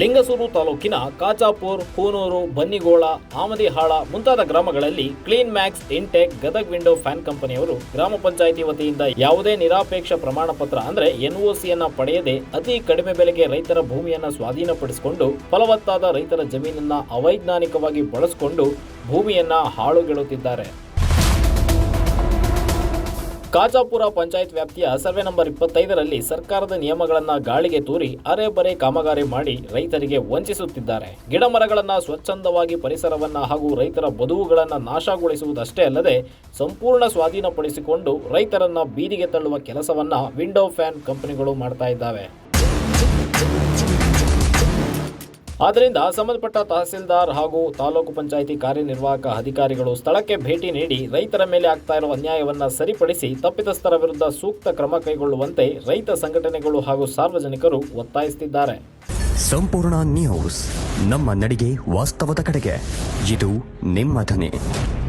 ಲಿಂಗಸೂರು ತಾಲೂಕಿನ ಕಾಚಾಪುರ್, ಕೂನೂರು, ಬನ್ನಿಗೋಳ, ಆಮದಿಹಾಳ ಮುಂತಾದ ಗ್ರಾಮಗಳಲ್ಲಿ clean max Intec Gadag window fan ಕಂಪನಿಯವರು ಗ್ರಾಮ ಪಂಚಾಯಿತಿ ವತಿಯಿಂದ ಯಾವುದೇ ನಿರಾಪೇಕ್ಷ ಪ್ರಮಾಣ ಪತ್ರ ಅಂದ್ರೆ ಎನ್ಒಸಿಯನ್ನ ಪಡೆಯದೆ ಅತಿ ಕಡಿಮೆ ಬೆಲೆಗೆ ರೈತರ ಭೂಮಿಯನ್ನ ಸ್ವಾಧೀನಪಡಿಸಿಕೊಂಡು ಫಲವತ್ತಾದ ರೈತರ ಜಮೀನನ್ನ ಅವೈಜ್ಞಾನಿಕವಾಗಿ ಬಳಸಿಕೊಂಡು ಭೂಮಿಯನ್ನ ಹಾಳುಗೆಡುತ್ತಿದ್ದಾರೆ. ಕಾಜಾಪುರ ಪಂಚಾಯತ್ ವ್ಯಾಪ್ತಿಯ ಸರ್ವೆ ನಂಬರ್ ಇಪ್ಪತ್ತೈದರಲ್ಲಿ ಸರ್ಕಾರದ ನಿಯಮಗಳನ್ನು ಗಾಳಿಗೆ ತೂರಿ ಅರೆಬರೆ ಕಾಮಗಾರಿ ಮಾಡಿ ರೈತರಿಗೆ ವಂಚಿಸುತ್ತಿದ್ದಾರೆ. ಗಿಡ ಮರಗಳನ್ನ ಸ್ವಚ್ಛಂದವಾಗಿ ಪರಿಸರವನ್ನ ಹಾಗೂ ರೈತರ ಬದುವುಗಳನ್ನು ನಾಶಗೊಳಿಸುವುದಷ್ಟೇ ಅಲ್ಲದೆ ಸಂಪೂರ್ಣ ಸ್ವಾಧೀನಪಡಿಸಿಕೊಂಡು ರೈತರನ್ನ ಬೀದಿಗೆ ತಳ್ಳುವ ಕೆಲಸವನ್ನ ವಿಂಡೋ ಫ್ಯಾನ್ ಕಂಪನಿಗಳು ಮಾಡ್ತಾ ಇದ್ದಾವೆ. ಆದ್ದರಿಂದ ಸಂಬಂಧಪಟ್ಟ ತಹಸೀಲ್ದಾರ್ ಹಾಗೂ ತಾಲೂಕು ಪಂಚಾಯಿತಿ ಕಾರ್ಯನಿರ್ವಾಹಕ ಅಧಿಕಾರಿಗಳು ಸ್ಥಳಕ್ಕೆ ಭೇಟಿ ನೀಡಿ ರೈತರ ಮೇಲೆ ಆಗ್ತಾ ಇರುವ ಅನ್ಯಾಯವನ್ನು ಸರಿಪಡಿಸಿ ತಪ್ಪಿತಸ್ಥರ ವಿರುದ್ಧ ಸೂಕ್ತ ಕ್ರಮ ಕೈಗೊಳ್ಳುವಂತೆ ರೈತ ಸಂಘಟನೆಗಳು ಹಾಗೂ ಸಾರ್ವಜನಿಕರು ಒತ್ತಾಯಿಸುತ್ತಿದ್ದಾರೆ. ಸಂಪೂರ್ಣ ನ್ಯೂಸ್ ನಮ್ಮ ನಡಿಗೆ ವಾಸ್ತವದ ಕಡೆಗೆ. ಇದು ನಿಮ್ಮ ಧ್ವನಿ.